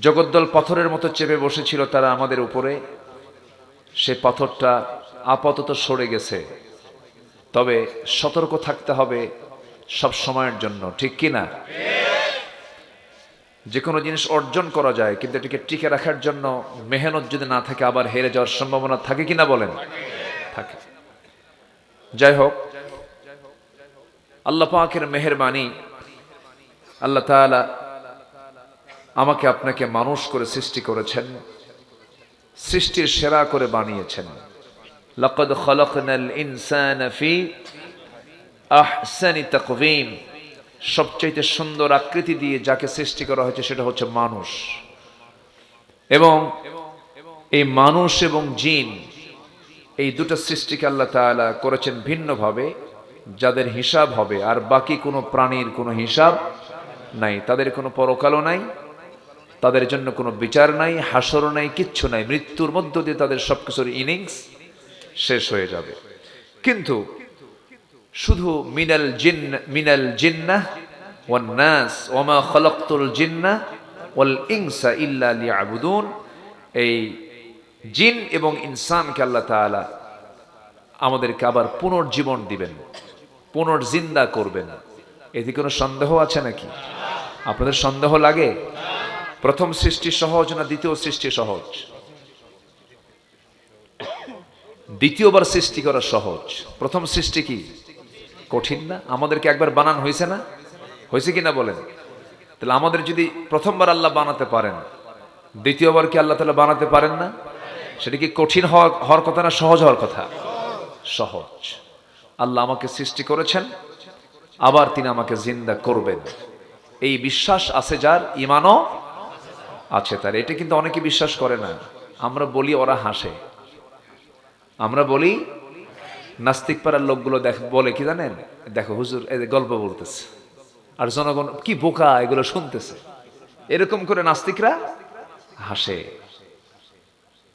জগদ্দল পাথরের মতো চেপে বসেছিল তারা আমাদের উপরে। সে পাথরটা আপাতত সরে গেছে। তবে সতর্ক থাকতে হবে সব সময়ের জন্য, ঠিক কি না? যে কোনো জিনিস অর্জন করা যায়, কিন্তু এটিকে টিকে রাখার জন্য মেহনত যদি না থাকে, আবার হেরে যাওয়ার সম্ভাবনা থাকে কিনা বলেন? থাকে। যাই হোক, আল্লাহ পাকের মেহরবানি, আল্লাহ তাআলা আমাকে আপনাকে মানুষ করে সৃষ্টি করেছেন, সৃষ্টির সেরা করে বানিয়েছেন। লাকাদ খলাকনাল ইনসানা ফি আহসানি তাকওয়িম। সবচাইতে সুন্দর আকৃতি দিয়ে যাকে সৃষ্টি করা হয়েছে সেটা হচ্ছে মানুষ। এবং এই মানুষ এবং জিন, এই দুটো সৃষ্টিকে আল্লাহ তাআলা করেছেন ভিন্নভাবে, যাদের হিসাব হবে, আর বাকি কোনো প্রাণীর কোনো হিসাব নাই, তাদের কোনো পরকালও নাই তাদের জন্য কোনো বিচার নাই, হাসরও নাই, কিচ্ছু নাই। মৃত্যুর মধ্য দিয়ে তাদের সব কিছুর ইনিংস শেষ হয়ে যাবে। কিন্তু শুধু মিনাল জিন, মিনাল জিন্না ওয়ান নাস ওমা খলকতুল জিন্না ওয়াল ইনসা ইল্লা লিয়াবুদুন। এই জিন এবং ইনসানকে আল্লাহ তাআলা আমাদেরকে আবার পুনর্জীবন দিবেন, পুনর্জিন্দা করবেন। এতে কোনো সন্দেহ আছে নাকি? আপনাদের সন্দেহ লাগে? প্রথম সৃষ্টি সহজ না দ্বিতীয় সৃষ্টি সহজ? দ্বিতীয়বার সৃষ্টি করা সহজ। প্রথম সৃষ্টি কি? কঠিন না? আমাদেরকে একবার বানান হয়েছে না? হয়েছে কিনা বলেন? তাহলে আমাদের যদি প্রথমবার আল্লাহ বানাতে পারেন, দ্বিতীয়বার কি আল্লাহ তালা বানাতে পারেন না? সেটা কি কঠিন হওয়ার হওয়ার কথা না সহজ হওয়ার কথা? সহজ। আল্লাহ আমাকে সৃষ্টি করেছেন, আবার তিনি আমাকে জিন্দা করবেন। এই বিশ্বাস আছে যার? ইমানও আছে তার। এটা কিন্তু অনেকে বিশ্বাস করে না। আমরা বলি ওরা হাসে। আমরা বলি নাস্তিক পাড়ার লোকগুলো দেখ, বলে কি জানেন? দেখো হুজুর এদের গল্প বলতেছে। আর জনগণ কি বোকা, এগুলো শুনতেছে। এরকম করে নাস্তিকরা হাসে।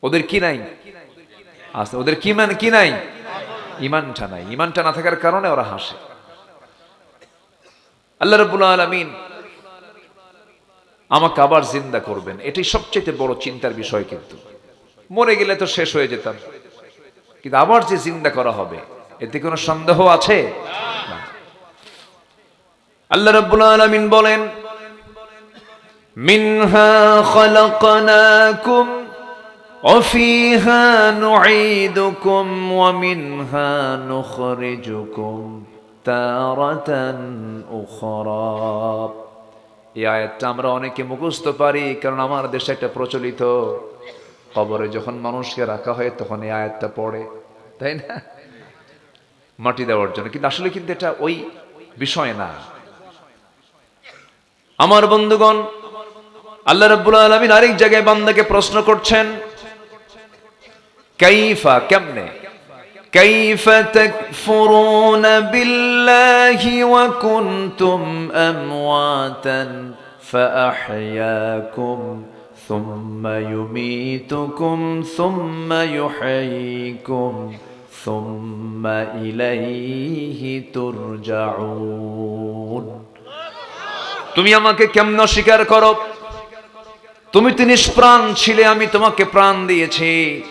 ওদের কি নাই? আস্তে ওদের কি মানে কি নাই? ইমানটা নাই। ইমানটা না থাকার কারণে ওরা হাসে। আল্লাহ রবুল আলমিন আমাকে আবার জিন্দা করবেন এটাই সবচেয়ে বড় চিন্তার বিষয় কিন্তু মরে গেলে তো শেষ হয়ে যেতাম কিন্তু আবার যে জিন্দা করা হবে এতে কোনো সন্দেহ আছে না। আল্লাহ রাব্বুল আলামিন বলেন منها خلقناكم وفيها نعيدكم ومنها نخرجكم تارة أخرى এই আয়াতটা আমরা অনেকে মুখস্থ পারি, কারণ আমার দেশে একটা প্রচলিত কবরে যখন মানুষকে রাখা হয় তখন এই আয়াতটা পড়ে, তাই না? মাটি দেওয়ার জন্য। কিন্তু আসলে কিন্তু এটা ওই বিষয় না। আমার বন্ধুগণ, আল্লাহ রাব্বুল আলামিন আরেক জায়গায় বান্দাকে প্রশ্ন করছেন, কাইফা কেমনে? كيف تكفرون بالله وكنتم أمواتا فأحياكم ثم يميتكم ثم يحييكم ثم إليه ترجعون তুমি আমাকে কেমন স্বীকার করো তুমি তো নিষ্প্রাণ ছিলে আমি তোমাকে প্রাণ দিয়েছি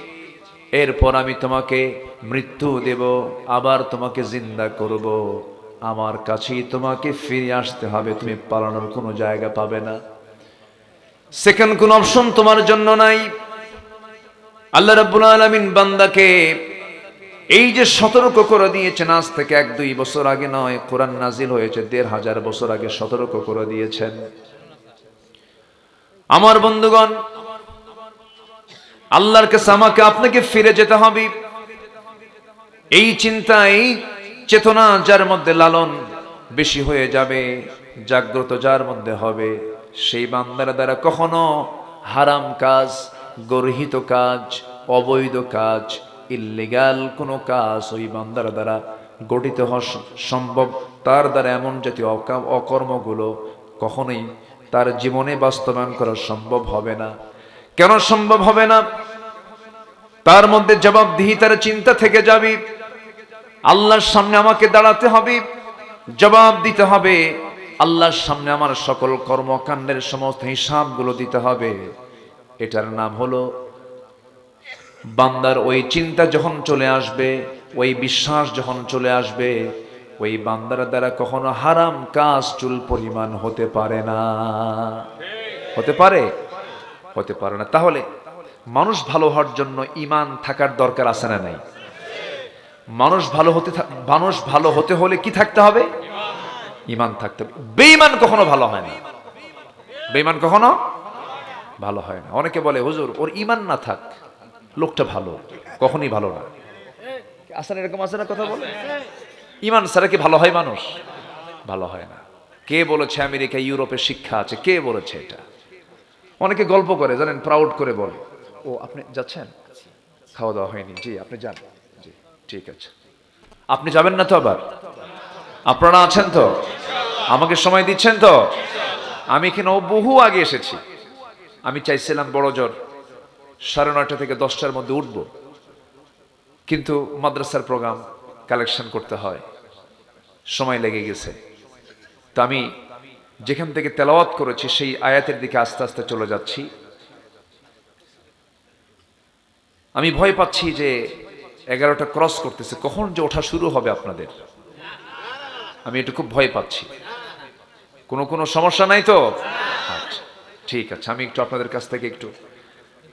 এরপর আমি তোমাকে মৃত্যু দেব, আবার তোমাকে জিন্দা করব। আমার কাছেই তোমাকে ফিরে আসতে হবে, তুমি পালানোর কোনো জায়গা পাবে না। সেকেন্ড কোন অপশন তোমার জন্য নাই। আল্লাহ রাব্বুল আলামিন বান্দাকে এই যে সতর্ক করে দিয়েছেন, আজ থেকে এক দুই বছর আগে নয়, কোরআন নাজিল হয়েছে, দেড় হাজার বছর আগে সতর্ক করে দিয়েছেন। আমার বন্ধুগণ আল্লাহর কাছে আমাকে, আপনাকে ফিরে যেতে হবে। এই চিন্তা এই চেতনা যার মধ্যে লালন বেশি হয়ে যাবে, জাগ্রত যার মধ্যে হবে, সেই বান্দার দ্বারা কখনো হারাম কাজ, গর্হিত কাজ, অবৈধ কাজ, ইল্লিগাল কোনো কাজ ওই বান্দার দ্বারা গঠিত হওয়া সম্ভব। তার দ্বারা এমন জাতীয় অকর্মগুলো কখনোই তার জীবনে বাস্তবায়ন করা সম্ভব হবে না। কেন সম্ভব হবে না? তার মধ্যে জবাবদিহিতার চিন্তা থেকে যাবে। আল্লাহর সামনে আমাকে দাঁড়াতে হবে। জবাব দিতে হবে, আল্লাহর সামনে আমার সকল কর্মকাণ্ডের সমস্ত হিসাবগুলো দিতে হবে। এটার নাম হলো, বান্দার ওই চিন্তা যখন চলে আসবে, ওই বিশ্বাস যখন চলে আসবে, ওই বান্দার দ্বারা কখনো হারাম কাজ চুল পরিমাণ হতে পারে না। হতে পারে? হতে পারে না। তাহলে মানুষ ভালো হওয়ার জন্য ইমান থাকার দরকার আছে না নাই? মানুষ ভালো হতে মানুষ ভালো হতে হলে কি থাকতে হবে? ইমান থাকতে হবে। বেঈমান কখনো ভালো হয় না। বেঈমান কখনো ভালো হয় না। অনেকে বলে, হুজুর, ওর ইমান না থাক, লোকটা ভালো, কখনই ভালো না। আসলে এরকম আছে না কথা বলে? ইমান ছাড়া কি ভালো হয় মানুষ? ভালো হয় না। কে বলেছে আমেরিকা ইউরোপে শিক্ষা আছে? কে বলেছে এটা? অনেকে গল্প করে, জানেন প্রাউড করে বলে। ও, আপনি যাচ্ছেন? খাওয়া দাওয়া হয়নি। জি, আপনি যান। জি, ঠিক আছে। আপনি যাবেন না তো আবার? আপনারা আছেন তো? আমাকে সময় দিচ্ছেন তো? আমি এখানে বহু আগে এসেছি। আমি চাইছিলাম বড় জোর সাড়ে নয়টা থেকে দশটার মধ্যে উঠব। কিন্তু মাদ্রাসার প্রোগ্রাম কালেকশন করতে হয়। সময় লেগে গেছে। তো আমি যেখান থেকে তেলাওয়াত করেছি, সেই আয়াতের দিকে আস্তে আস্তে চলে যাচ্ছি। আমি ভয় পাচ্ছি যে এগারোটা ক্রস করতেছে, কখন যে ওঠা শুরু হবে আপনাদের? আমি একটু খুব ভয় পাচ্ছি। কোনো কোনো সমস্যা নাই তো? আচ্ছা ঠিক আছে, আমি একটু আপনাদের কাছ থেকে একটু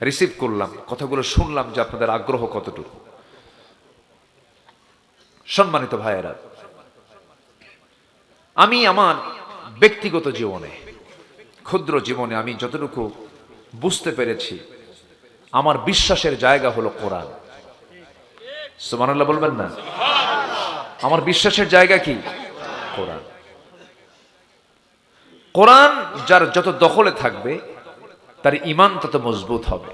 রিসিভ করলাম, কথাগুলো শুনলাম যে আপনাদের আগ্রহ কতটুকু। সম্মানিত ভাইয়েরা, আমি আমার ব্যক্তিগত জীবনে, ক্ষুদ্র জীবনে আমি যতটুকু বুঝতে পেরেছি, আমার বিশ্বাসের জায়গা হলো কোরআন। সুমানাল্লাহ বলবেন না? আমার বিশ্বাসের জায়গা কি? কোরআন। কোরআন যার যত দখলে থাকবে, তার ইমান তত মজবুত হবে।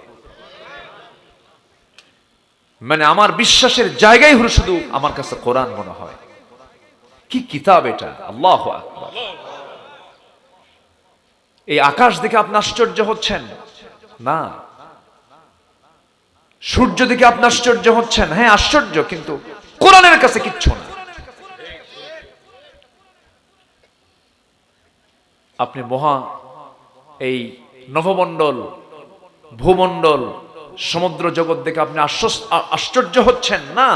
মানে আমার বিশ্বাসের জায়গাই হলো শুধু আমার কাছে কোরআন মনে হয়। কি কিতাব এটা? আল্লাহ আকবার। এই আকাশ দেখে আপনি আশ্চর্য হচ্ছেন। না। সূর্য দেখে আপনি আশ্চর্য হচ্ছেন। হ্যাঁ আশ্চর্য, কিন্তু কোরআনের কাছে কিচ্ছু না। আপনি মহা এই নভমণ্ডল ভূমণ্ডল, সমুদ্র জগৎ দেখে আপনি আশ্চর্য হচ্ছেন। না।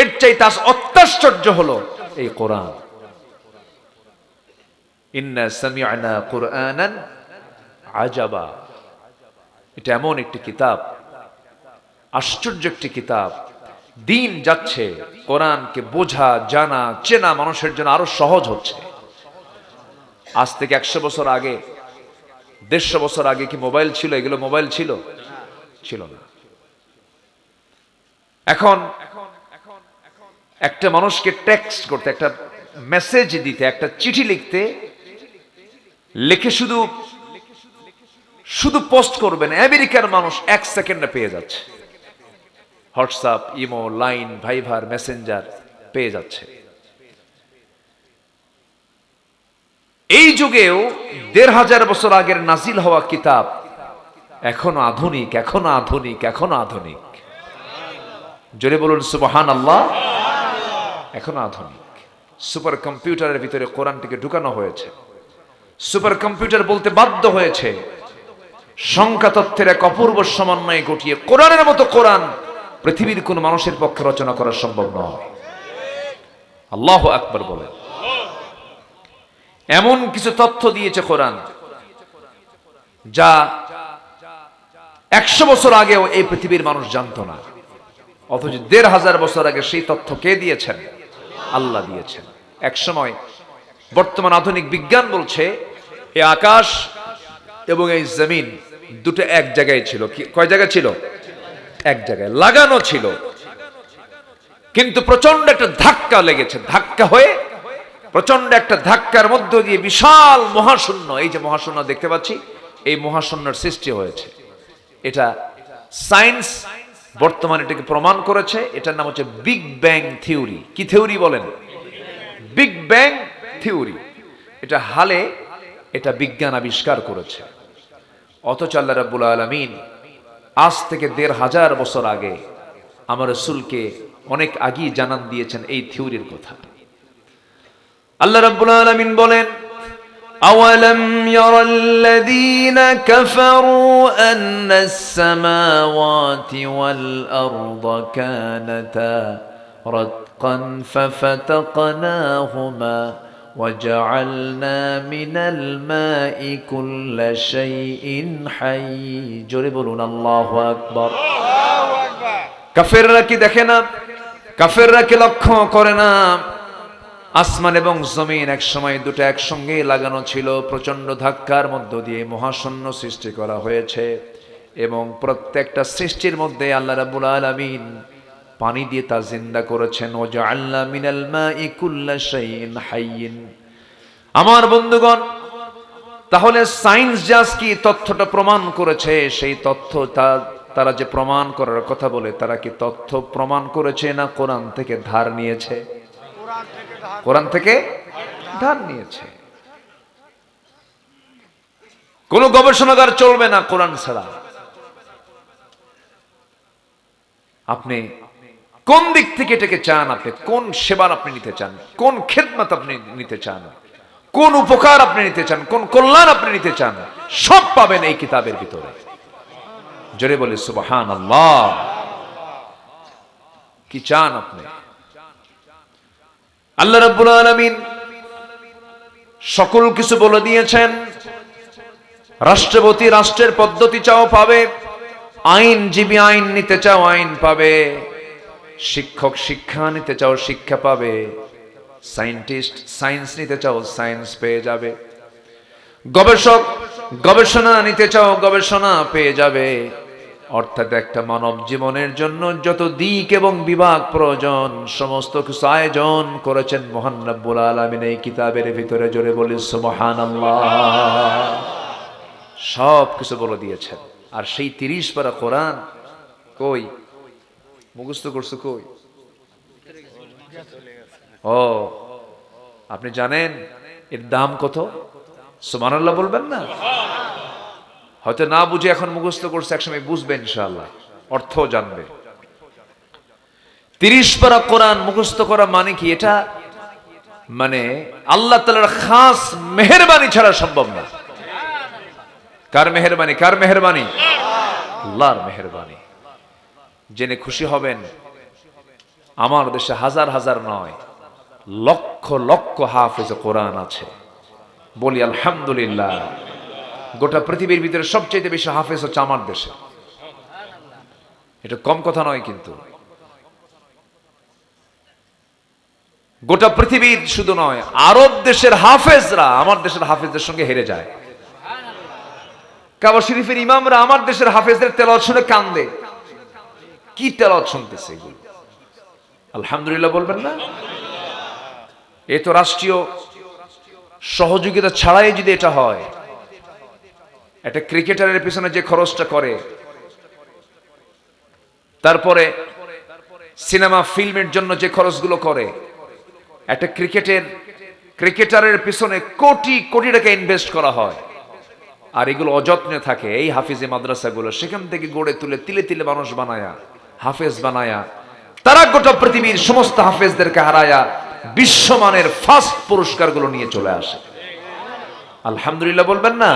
এর চাইতে অত্যাশ্চর্য হলো এই কোরআন। ইন্না সামিআনা কুরআনান আজাবা। এটা এমন একটি কিতাব, আশ্চর্য একটি কিতাব। দিন যাচ্ছে, কোরআনকে বোঝা, জানা, চেনা মানুষের জন্য আরও সহজ হচ্ছে। আজ থেকে একশো বছর আগে, দেড়শো বছর আগে কি মোবাইল ছিল? এগুলো মোবাইল ছিল? ছিল না। এখন একটা মানুষকে টেক্সট করতে, একটা মেসেজ দিতে, একটা চিঠি লিখতে লিখে শুধু শুধু পোস্ট করবেন। আমেরিকার মানুষ এক সেকেন্ডে পেয়ে যাচ্ছে। WhatsApp, imo, Line, Viber, Messenger পেয়ে যাচ্ছে। এই যুগেও দেড় হাজার বছর আগের নাজিল হওয়া কিতাব এখনও আধুনিক এখনও আধুনিক এখনও আধুনিক। জোরে বলুন সুবহান আল্লাহ এখনও আধুনিক। সুপার কম্পিউটারের ভিতরে কোরআনটিকে ঢুকানো হয়েছে। সুপার কম্পিউটার বলতে বাধ্য হয়েছে। সংখ্যা তথ্যের এক অপূর্ব সমন্বয়ে ঘটিয়ে কোরআনের মতো কোরআন পৃথিবীর কোন মানুষের পক্ষে রচনা করা সম্ভব নয়। আল্লাহ আকবর এমন কিছু তথ্য দিয়েছে কোরআন যা একশো বছর আগেও এই পৃথিবীর মানুষ জানতো না। অথচ দেড় হাজার বছর আগে সেই তথ্য কে দিয়েছেন? আল্লাহ দিয়েছেন। এক সময় বর্তমান আধুনিক বিজ্ঞান বলছে এই আকাশ এবং এই জমিন দুটো এক জায়গায় ছিল। কয় জায়গায় ছিল? এক জায়গায়। লাগানো ছিল। কিন্তু প্রচণ্ড একটা ধাক্কা লেগেছে। ধাক্কা হয়ে প্রচণ্ড একটা ধাক্কার মধ্য দিয়ে বিশাল মহাশূন্য, এই যে মহাশূন্য দেখতে পাচ্ছি, এই মহাশূন্যর সৃষ্টি হয়েছে। এটা সায়েন্স বর্তমানে এটাকে প্রমাণ করেছে। এটার নাম হচ্ছে বিগ ব্যাং থিওরি। কি থিওরি বলেন? Big bang থিওরি এটা হালে এটা বিজ্ঞান আবিষ্কার করেছে অথচ আল্লাহ রাব্বুল আলমিন আজ থেকে দেড় হাজার বছর আগে আমার রসুলকে অনেক আগেই জানান দিয়েছেন এই থিওরির কথা আল্লাহ রাব্বুল আলামিন বলেন أولم ير الذين كفروا أن السماوات والأرض كانتا رتقا ففتقناهما وجعلنا من الماء كل شيء حي جربون الله أكبر কাফেররা কি দেখে না কাফেররা কি লক্ষ্য করে না আসমান এবং জমিন এক সময় দুটো একসঙ্গে লাগানো ছিল প্রচন্ড ধাক্কার মধ্য দিয়ে মহাশূন্য সৃষ্টি করা হয়েছে এবং প্রত্যেকটা সৃষ্টির মধ্যে আল্লাহ রাব্বুল আলামিন পানি দিয়ে তা জিন্দা করেছেন। ও যে আল্লাহ মিনাল মাই কুল্লা শাইইন হাইয়িন। আমার বন্ধুগণ, তাহলে সায়েন্স জাস কি তথ্যটা প্রমাণ করেছে? সেই তথ্য তা, তারা যে প্রমাণ করার কথা বলে, তারা কি তথ্য প্রমাণ করেছে না কোরআন থেকে ধার নিয়েছে? কোরআন থেকে ধার নিয়েছে। কোন গবেষণাগার চলবে না কোরআন ছাড়া। আপনি কোন দিক থেকে এটাকে চান আপনি? কোন সেবার আপনি নিতে চান? কোন খেদমত আপনি নিতে চান? কোন উপকার আপনি নিতে চান? কোন কল্যাণ আপনি নিতে চান? সব পাবেন এই কিতাবের ভিতরে। জোরে বলে সুবহান আল্লাহ কি চান আপনি? আল্লাহ রাব্বুল আলামিন সকল কিছু বলে দিয়েছেন। রাষ্ট্রপতি রাষ্ট্রের পদ্ধতি চাও পাবে। আইনজীবী আইন নিতে চাও আইন পাবে। শিক্ষক শিক্ষা নিতে চাও, শিক্ষা পাবে। সায়েন্টিস্ট সায়েন্স নিতে চাও সায়েন্স পেয়ে যাবে। গবেষক, গবেষণা নিতে চাও, গবেষণা পেয়ে যাবে। অর্থাৎ একটা মানব জীবনের জন্য যত দিক এবং বিভাগ প্রয়োজন, সমস্ত কিছু আয়োজন করেছেন মহান রব্বুল আলামিন এই কিতাবের ভিতরে জোরে বলি, সুবহানাল্লাহ। সব কিছু বলে দিয়েছেন। আর সেই তিরিশ পারা কোরআন কই? মুখস্থ করছ কই? ও, আপনি জানেন এর দাম কত? সুবহানাল্লাহ বলবেন না? হয়তো না বুঝে এখন মুখস্থ করছে, একসময় বুঝবে ইনশাআল্লাহ অর্থ জানবে। তিরিশ পারা কোরআন মুখস্থ করা মানে কি? এটা মানে আল্লাহ তালার খাস মেহরবানি ছাড়া সম্ভব না। কার মেহরবানি? কার মেহরবানি? আল্লাহর মেহরবানি। জেনে খুশি হবেন, আমার দেশে হাজার হাজার নয়, লক্ষ লক্ষ হাফেজ কোরআন আছে। বলি আলহামদুলিল্লাহ, গোটা পৃথিবীর ভিতরে সবচেয়ে বেশি হাফেজ হচ্ছে আমার দেশে। এটা কম কথা নয় কিন্তু। গোটা পৃথিবীর শুধু নয়, আরব দেশের হাফেজরা আমার দেশের হাফেজদের সঙ্গে হেরে যায়। কাবা শরীফের ইমামরা আমার দেশের হাফেজদের তেল শুনে কান্দে। কি তেলত শুনতেছে এগুলো? আলহামদুলিল্লাহ বলবেন না? এ তো রাষ্ট্রীয় সহযোগিতা ছাড়াই যদি এটা হয়, একটা ক্রিকেটারের পিছনে যে খরচটা করে, তারপরে সিনেমা, ফিল্মের জন্য যে খরচগুলো করে, একটা ক্রিকেটের, ক্রিকেটারের পিছনে কোটি কোটি টাকা ইনভেস্ট করা হয়, আর এগুলো অযত্নে থাকে। এই হাফিজে মাদ্রাসাগুলো সেখান থেকে গড়ে তুলে তিলে তিলে মানুষ বানায়া। হাফেজ বানায়া, তারা গোটা পৃথিবীর সমস্ত হাফেজদেরকে হারায়া বিশ্বমানের ফার্স্ট পুরস্কারগুলো নিয়ে চলে আসে। আলহামদুলিল্লাহ বলবেন না?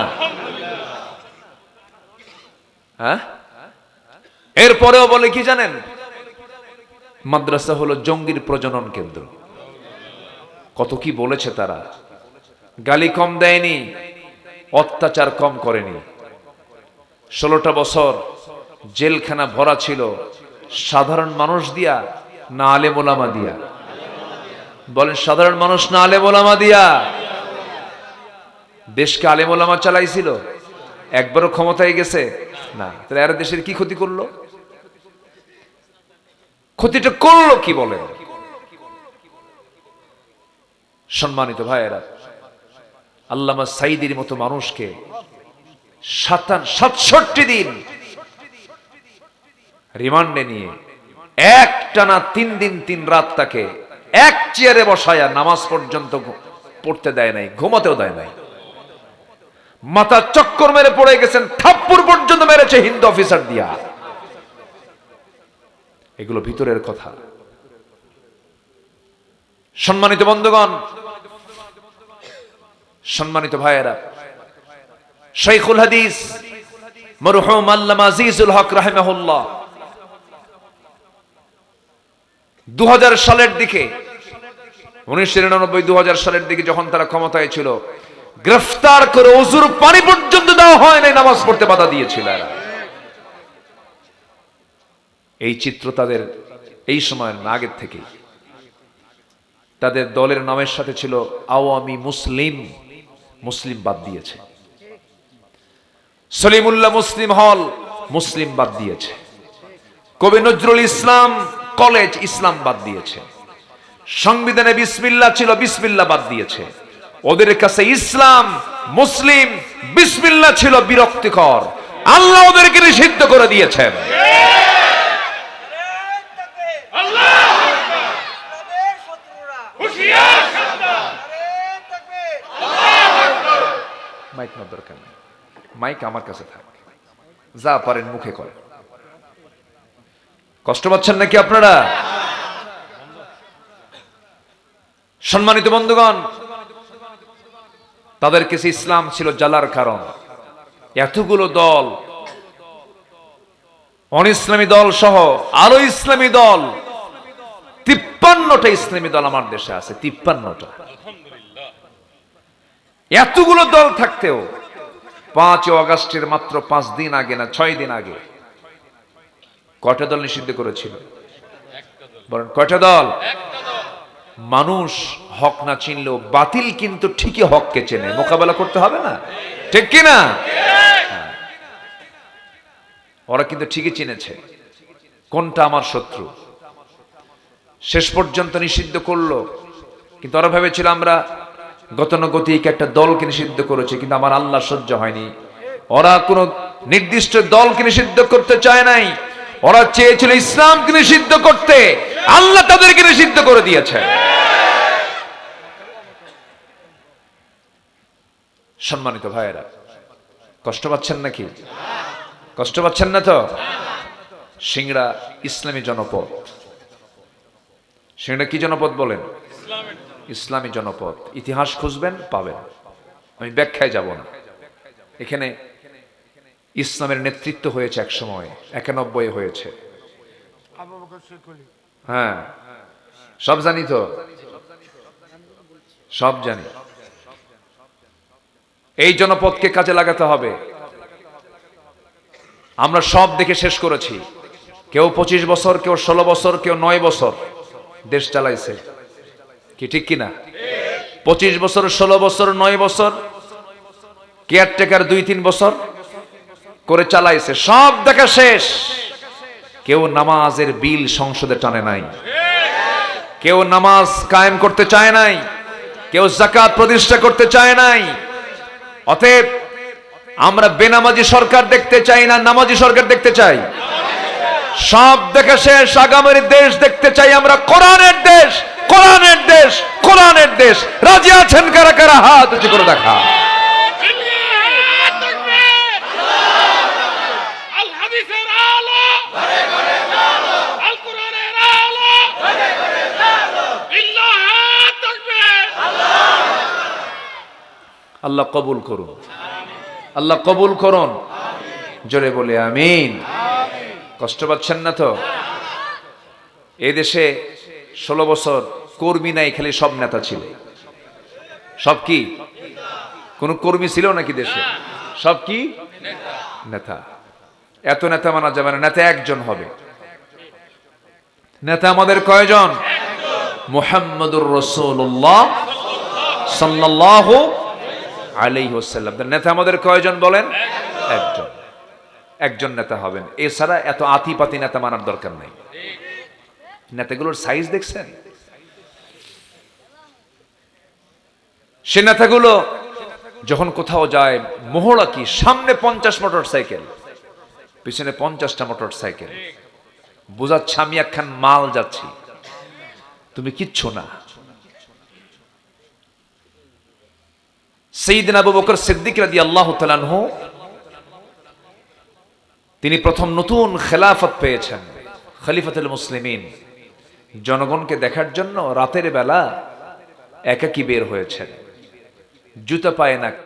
হ্যাঁ? এরপরেও বলে কি জানেন? মাদ্রাসা হলো জঙ্গির প্রজনন কেন্দ্র। কত কি বলেছে তারা? গালি কম দেয়নি, অত্যাচার কম করেনি। ষোলোটা বছর জেলখানা ভরা ছিল সাধারণ মানুষ দিয়া না আলে ওলামা দিয়া? বলেন, সাধারণ মানুষ না আলে ওলামা দিয়া? দেশকে আলে ওলামা চালাইছিল? একবারও ক্ষমতায় গেছে? না। তাহলে এরা দেশের কি ক্ষতি করল? ক্ষতিটা করল কি বলে সম্মানিত ভাইয়েরা, আল্লামা সাইদির মতো মানুষকে সাতান সাতষট্টি দিন রিমান্ডে নিয়ে এক টানা তিন দিন, তিন রাত তাকে এক চেয়ারে বসায়া নামাজ পর্যন্ত পড়তে দেয় নাই, ঘুমাতেও দেয় নাই। মাথা চক্কর মেরে পড়ে গেছেন, থাপ্পুর পর্যন্ত মেরেছে হিন্দু অফিসার দিয়া। এগুলো ভিতরের কথা। সম্মানিত বন্ধুগণ, সম্মানিত ভাইয়েরা শৈখুল হাদিস, মরহুম আল্লামা আজিজুল হক রাহেমাহুল্লাহ দু হাজার সালের দিকে, উনিশশো নিরানব্বই দু সালের দিকে যখন তারা ক্ষমতায় ছিল, গ্রেফতার করে অজুর পানি পর্যন্ত দেওয়া হয় নাই, নামাজ পড়তে বাধা দিয়েছিল এই চিত্র তাদের এই সময়ের আগের থেকেই। তাদের দলের নামের সাথে ছিল আওয়ামী মুসলিম মুসলিম বাদ দিয়েছে। সলিমুল্লাহ মুসলিম হল মুসলিম বাদ দিয়েছে। কবি নজরুল ইসলাম কলেজ ইসলাম বাদ দিয়েছে। সংবিধানে বিসমিল্লা ছিল, বিসমিল্লা বাদ দিয়েছে। ওদের কাছে ইসলাম, মুসলিম, বিসমিল্লা ছিল বিরক্তিকর। আল্লাহ ওদেরকে নিষিদ্ধ করে দিয়েছেন। মাইক আমার কাছে থাক। যা পারেন মুখে করেন। কষ্ট পাচ্ছেন নাকি আপনারা? সম্মানিত বন্ধুগণ তাদের কাছে ইসলাম ছিল জ্বালার কারণ। এতগুলো দল অন ইসলামী দল সহ আরও ইসলামী দল, তিপ্পান্নটা ইসলামী দল আমার দেশে আছে, তিপ্পান্নটা। এতগুলো দল থাকতেও পাঁচ অগাস্টের মাত্র পাঁচ দিন আগে না, ছয় দিন আগে কয়টা দল নিষিদ্ধ করেছিল? বলেন, কয়টা দল? মানুষ হক না চিনলেও বাতিল কিন্তু ঠিকই হককে চেনে। মোকাবেলা করতে হবে না? ঠিক কিনা হ্যাঁ। ওরা কিন্তু ঠিকই চিনেছে। কোনটা আমার শত্রু? শেষ পর্যন্ত নিষিদ্ধ করল। কিন্তু ওরা ভেবেছিল আমরা গতানুগতিক একটা দলকে নিষিদ্ধ করেছে, কিন্তু আমার আল্লাহ সহ্য হয়নি। ওরা কোনো নির্দিষ্ট দলকে নিষিদ্ধ করতে চায় নাই। ওরা চেয়েছিল ইসলামকে নিষিদ্ধ করতে। আল্লাহ তাদেরকে নিষিদ্ধ করে দিয়েছে সম্মানিত ভাইয়েরা, কষ্ট পাচ্ছেন নাকি? কষ্ট পাচ্ছেন না তো? সিংড়া ইসলামী জনপদ। সিংড়া কি জনপদ বলেন? ইসলামী জনপদ। ইতিহাস খুঁজবেন, পাবেন। আমি ব্যাখ্যায় যাব না। এখানে ইসলামের নেতৃত্ব হয়েছে এক সময়, একানব্বই হয়েছে। হ্যাঁ সব জানি তো? সব জানি। এই জনপদকে কাজে লাগাতে হবে। আমরা সব দেখে শেষ করেছি। কেউ পঁচিশ বছর, কেউ ষোলো বছর, কেউ নয় বছর দেশ চালাইছে। কি ঠিক কিনা? পঁচিশ বছর, ষোলো বছর, নয় বছর, কেয়ারটেকার দুই তিন বছর করে চালাইছে, সব দেখা শেষ। কেউ নামাজের বিল সংসদে টানে নাই। কেউ নামাজ কায়েম করতে চায় নাই। কেউ জাকাত প্রতিষ্ঠা করতে চায় নাই। অতএব আমরা বেনামাজি সরকার দেখতে চাই না, নামাজি সরকার দেখতে চাই। সব দেখা শেষ, আগামীর দেশ দেখতে চাই আমরা। কোরআনের দেশ কোরআনের দেশ কোরআনের দেশ। রাজি আছেন কারা কারা? হাত করে দেখা আল হাদিসের আলো আল কোরআনের আলো ইল্লাহ তাকবীর আল্লাহ কবুল করুন। আল্লাহ কবুল করুন। জোরে বলে, আমিন। কষ্ট পাচ্ছেন না তো? এই দেশে ষোলো বছর কর্মী নাই, খালি সব নেতা ছিল। সব কি? কোন কর্মী ছিল নাকি দেশে? সব কি? নেতা। এত নেতা মানা যাবে না, নেতা একজন হবে। নেতা আমাদের কয়জন? মোহাম্মদুর রসুল্লাহ সাল্লাল্লাহু আলাইহি ওয়াসাল্লাম। তার নেতা আমাদের কয়জন বলেন? একজন। একজন নেতা হবেন। এছাড়া এত আতিপাতি নেতা মানার দরকার নাই। নেতাগুলোর সাইজ দেখছেন? সে নেতাগুলো যখন কোথাও যায়, মোহরা কি? সামনে পঞ্চাশ মোটর সাইকেল, পিছনে পঞ্চাশটা মোটর সাইকেল। বোঝাচ্ছে, আমি একখান মাল যাচ্ছি। তুমি কিচ্ছু না। সেইদিন আবু বকর সিদ্দিক রাজি আল্লাহ তালানহ তিনি প্রথম নতুন খেলাফত পেয়েছেন, খলিফাতুল মুসলিমিন। জনগণকে দেখার জন্য রাতের বেলা একাকি বের হয়েছেন। জুতা পায় না